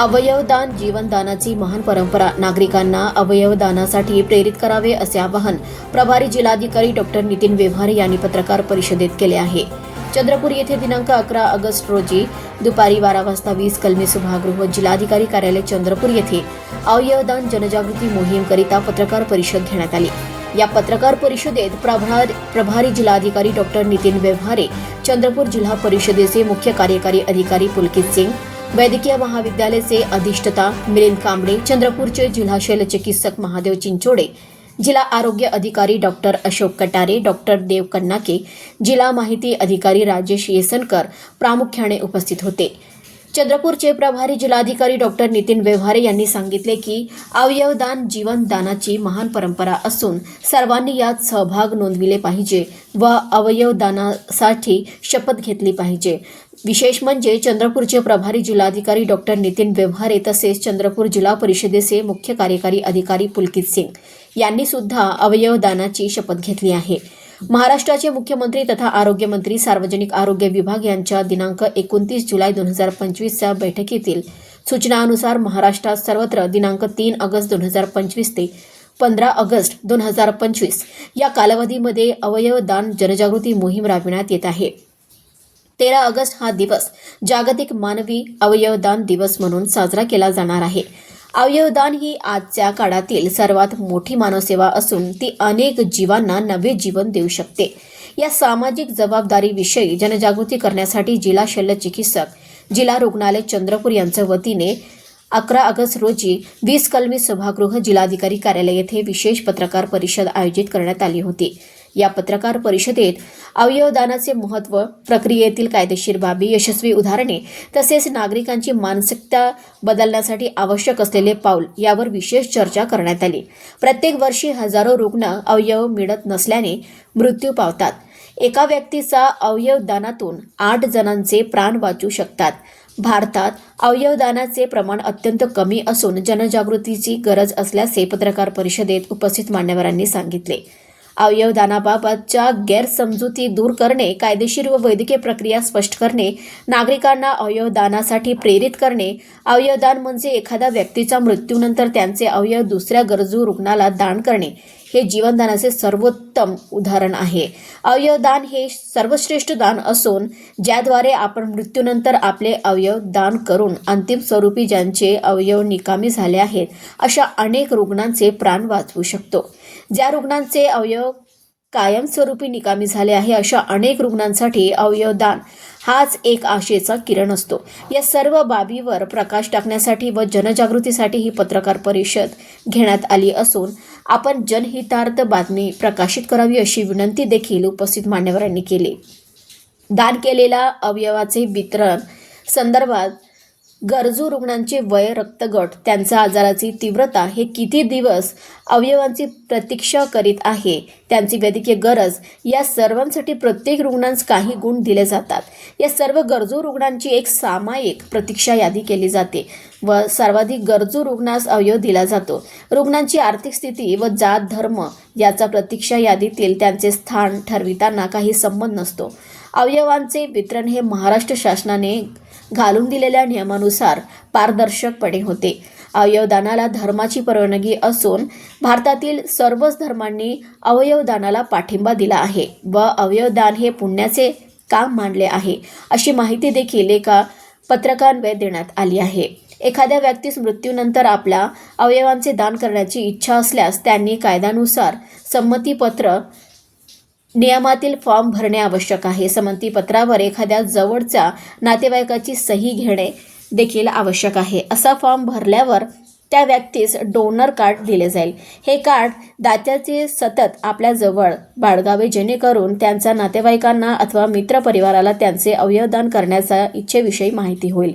अवयवदान जीवनदानाची महान परंपरा. नागरिकांना अवयवदानासाठी प्रेरित करावे असे आवाहन प्रभारी जिल्हाधिकारी डॉक्टर नितीन व्यवहारे यांनी पत्रकार परिषदेत केले आहे. चंद्रपूर येथे दिनांक अकरा ऑगस्ट रोजी दुपारी बारा वाजता वीस कलमी सभागृह जिल्हाधिकारी कार्यालय चंद्रपूर येथे अवयवदान जनजागृती मोहीमकरिता पत्रकार परिषद घेण्यात आली. या पत्रकार परिषदेत प्रभार प्रभारी जिल्हाधिकारी डॉक्टर नितीन व्यवहारे चंद्रपूर जिल्हा परिषदेचे मुख्य कार्यकारी अधिकारी पुलकित सिंग वैद्यकीय महाविद्यालयाचे अधिष्ठता मिलिंद कांबळे चंद्रपूरचे जिल्हा शल्यचिकित्सक महादेव चिंचोडे जिल्हा आरोग्य अधिकारी डॉक्टर अशोक कटारे डॉक्टर देव कन्नाके जिल्हा माहिती अधिकारी राजेश येसनकर प्रामुख्याने उपस्थित होते. चंद्रपूरचे प्रभारी जिल्हाधिकारी डॉक्टर नितीन व्यवहारे यांनी सांगितले की अवयवदान जीवनदानाची महान परंपरा असून सर्वांनी यात सहभाग नोंदविले पाहिजे व अवयवदानासाठी शपथ घेतली पाहिजे. विशेष म्हणजे चंद्रपूरचे प्रभारी जिल्हाधिकारी डॉक्टर नितीन व्यवहारे तसेच चंद्रपूर जिल्हा परिषदेचे मुख्य कार्यकारी अधिकारी पुलकित सिंग यांनी सुद्धा अवयवदानाची शपथ घेतली आहे. महाराष्ट्राचे मुख्यमंत्री तथा आरोग्यमंत्री सार्वजनिक आरोग्य विभाग यांच्या दिनांक एकोणतीस जुलै दोन हजार पंचवीसच्या बैठकीतील सूचनानुसार महाराष्ट्रात सर्वत्र दिनांक तीन ऑगस्ट दोन हजार पंचवीस ते पंधरा ऑगस्ट दोन हजार पंचवीस या कालावधीमध्ये अवयवदान जनजागृती मोहीम राबविण्यात येत आहे. तेरा ऑगस्ट हा दिवस जागतिक मानवी अवयवदान दिवस म्हणून साजरा केला जाणार आहे. अवयवदान ही आजच्या काळातील सर्वात मोठी मानवसेवा असून ती अनेक जीवांना नवे जीवन देऊ शकते. या सामाजिक जबाबदारीविषयी जनजागृती करण्यासाठी जिल्हा शल्य चिकित्सक जिल्हा रुग्णालय चंद्रपूर यांच्या वतीने अकरा ऑगस्ट रोजी वीस कलमी सभागृह जिल्हाधिकारी कार्यालय येथे विशेष पत्रकार परिषद आयोजित करण्यात आली होती. या पत्रकार परिषदेत अवयवदानाचे महत्त्व प्रक्रियेतील कायदेशीर बाबी यशस्वी उदाहरणे तसेच नागरिकांची मानसिकता बदलण्यासाठी आवश्यक असलेले पाऊल यावर विशेष चर्चा करण्यात आली. प्रत्येक वर्षी हजारो रुग्ण अवयव मिळत नसल्याने मृत्यू पावतात. एका व्यक्तीचा अवयवदानातून आठ जणांचे प्राण वाचू शकतात. भारतात अवयवदानाचे प्रमाण अत्यंत कमी असून जनजागृतीची गरज असल्याचे पत्रकार परिषदेत उपस्थित मान्यवरांनी सांगितले. अवयवदानाबाबतच्या गैरसमजुती दूर करणे कायदेशीर व वैद्यकीय प्रक्रिया स्पष्ट करणे नागरिकांना अवयवदानासाठी प्रेरित करणे अवयवदान म्हणजे एखाद्या व्यक्तीच्या मृत्यूनंतर त्यांचे अवयव दुसऱ्या गरजू रुग्णाला दान करणे हे जीवनदानाचे सर्वोत्तम उदाहरण आहे. अवयवदान हे सर्वश्रेष्ठ दान असून ज्याद्वारे आपण मृत्यूनंतर आपले अवयव दान करून अंतिम स्वरूपी ज्यांचे अवयव निकामी झाले आहेत अशा अनेक रुग्णांचे प्राण वाचवू शकतो. ज्या रुग्णांचे अवयव कायमस्वरूपी निकामी झाले आहे अशा अनेक रुग्णांसाठी अवयवदान हाच एक आशेचा किरण असतो. या सर्व बाबीवर प्रकाश टाकण्यासाठी व जनजागृतीसाठी ही पत्रकार परिषद घेण्यात आली असून आपण जनहितार्थ बातमी प्रकाशित करावी अशी विनंती देखील उपस्थित मान्यवरांनी केली. दान केलेल्या अवयवाचे वितरण संदर्भात गरजू रुग्णांचे वय रक्तगट त्यांच्या आजाराची तीव्रता हे किती दिवस अवयवांची प्रतीक्षा करीत आहे त्यांची वैद्यकीय गरज या सर्वांसाठी प्रत्येक रुग्णांस काही गुण दिले जातात. या सर्व गरजू रुग्णांची एक सामायिक प्रतीक्षा यादी केली जाते व सर्वाधिक गरजू रुग्णास अवयव दिला जातो. रुग्णांची आर्थिक स्थिती व जात धर्म याचा प्रतीक्षा यादीतील त्यांचे स्थान ठरविताना काही संबंध नसतो. अवयवांचे वितरण हे महाराष्ट्र शासनाने घालून दिलेल्या नियमानुसार पारदर्शकपणे होते. अवयवदानाला धर्माची परवानगी असून भारतातील सर्वच धर्मांनी अवयवदानाला पाठिंबा दिला आहे व अवयवदान हे पुण्याचे काम मानले आहे अशी माहिती देखील एका पत्रकान्वये देण्यात आली आहे. एखाद्या व्यक्तीस मृत्यूनंतर आपल्या अवयवांचे दान करण्याची इच्छा असल्यास त्यांनी कायद्यानुसार संमतीपत्र नियमातील फॉर्म भरणे आवश्यक आहे. संमतीपत्रावर एखाद्या जवळच्या नातेवाईकाची सही घेणे देखील आवश्यक आहे. असा फॉर्म भरल्यावर त्या व्यक्तीस डोनर कार्ड दिले जाईल. हे कार्ड दात्याचे सतत आपल्या जवळ बाळगावे जेणेकरून त्यांचा नातेवाईकांना अथवा मित्रपरिवाराला त्यांचे अवयवदान करण्याचा इच्छेविषयी माहिती होईल.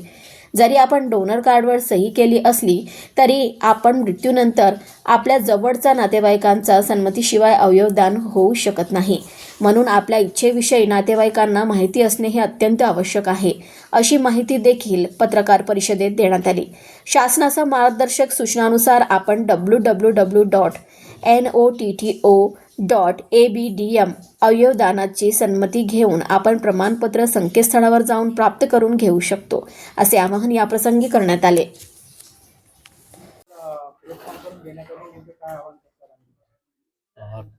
जरी आपण डोनर कार्डवर सही केली असली तरी आपण मृत्यूनंतर आपल्या जवळचा नातेवाईकांचा संमतीशिवाय अवयवदान होऊ शकत नाही. म्हणून आपल्या इच्छेविषयी नातेवाईकांना माहिती असणे हे अत्यंत आवश्यक आहे अशी माहिती देखील पत्रकार परिषदेत देण्यात आली. शासनाच्या मार्गदर्शक सूचनानुसार आपण W W W dot N O T T O dot A B D M अवयवदानाची संमती घेऊन आपण प्रमाणपत्र संकेतस्थळावर जाऊन प्राप्त करून घेऊ शकतो असे आवाहन याप्रसंगी करण्यात आले.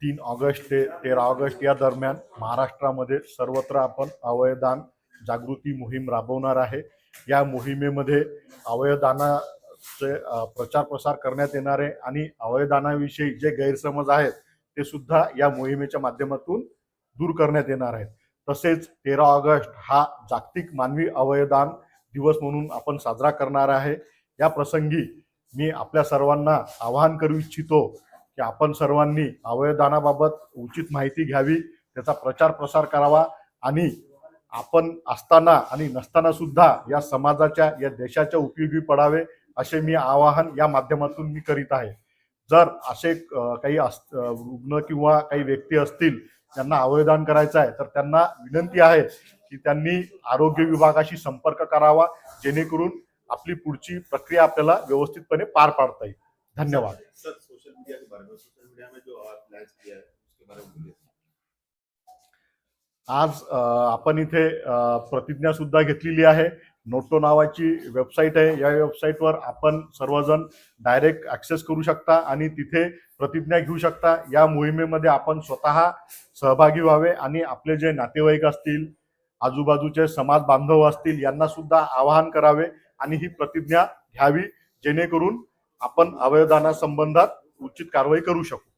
तीन ऑगस्ट ते तेरा ऑगस्ट या दरम्यान महाराष्ट्रामध्ये सर्वत्र आपण अवयदान जागृती मोहीम राबवणार आहे. या मोहिमेमध्ये अवयदानाचे प्रचार प्रसार करण्यात येणार आहे आणि अवयदानाविषयी जे गैरसमज आहेत ते सुद्धा या मोहिमेच्या माध्यमातून दूर करण्यात येणार आहेत. तसेच तेरा ऑगस्ट हा जागतिक मानवी अवयदान दिवस म्हणून आपण साजरा करणार आहे. या प्रसंगी मी आपल्या सर्वांना आवाहन करू इच्छितो की आपण सर्वांनी अवयदानाबाबत उचित माहिती घ्यावी त्याचा प्रचार प्रसार करावा आणि आपण असताना आणि नसताना सुद्धा या समाजाच्या या देशाच्या उपयोगी पडावे असे मी आवाहन या माध्यमातून मी करीत आहे. जर असे काही रुग्ण किंवा काही व्यक्ती असतील ज्यांना अवयदान करायचं आहे तर त्यांना विनंती आहे की त्यांनी आरोग्य विभागाशी संपर्क करावा जेणेकरून आपली पुढची प्रक्रिया आपल्याला व्यवस्थितपणे पार पाडता येईल. धन्यवाद. सर सोशल मीडिया के बारे में सोशल मीडिया में जो आप लॉन्च किया उसके बारे में बोलिए। आज आपण इथे प्रतिज्ञा सुद्धा घेतलेली आहे. नोटो नावाची वेबसाईट आहे. या वेबसाईटवर आपण सर्वजण डायरेक्ट ॲक्सेस करू शकता आणि तिथे प्रतिज्ञा घेऊ शकता. या मोहिमेमध्ये आपण स्वतः सहभागी व्हावे आणि आपले जे नातेवाईक असतील आजूबाजूचे समाज बांधव असतील यांना सुद्धा आवाहन करावे आणि ही प्रतिज्ञा घ्यावी जेणेकरून आपण अवयवदानासंबंधात उचित कारवाई करू शकू.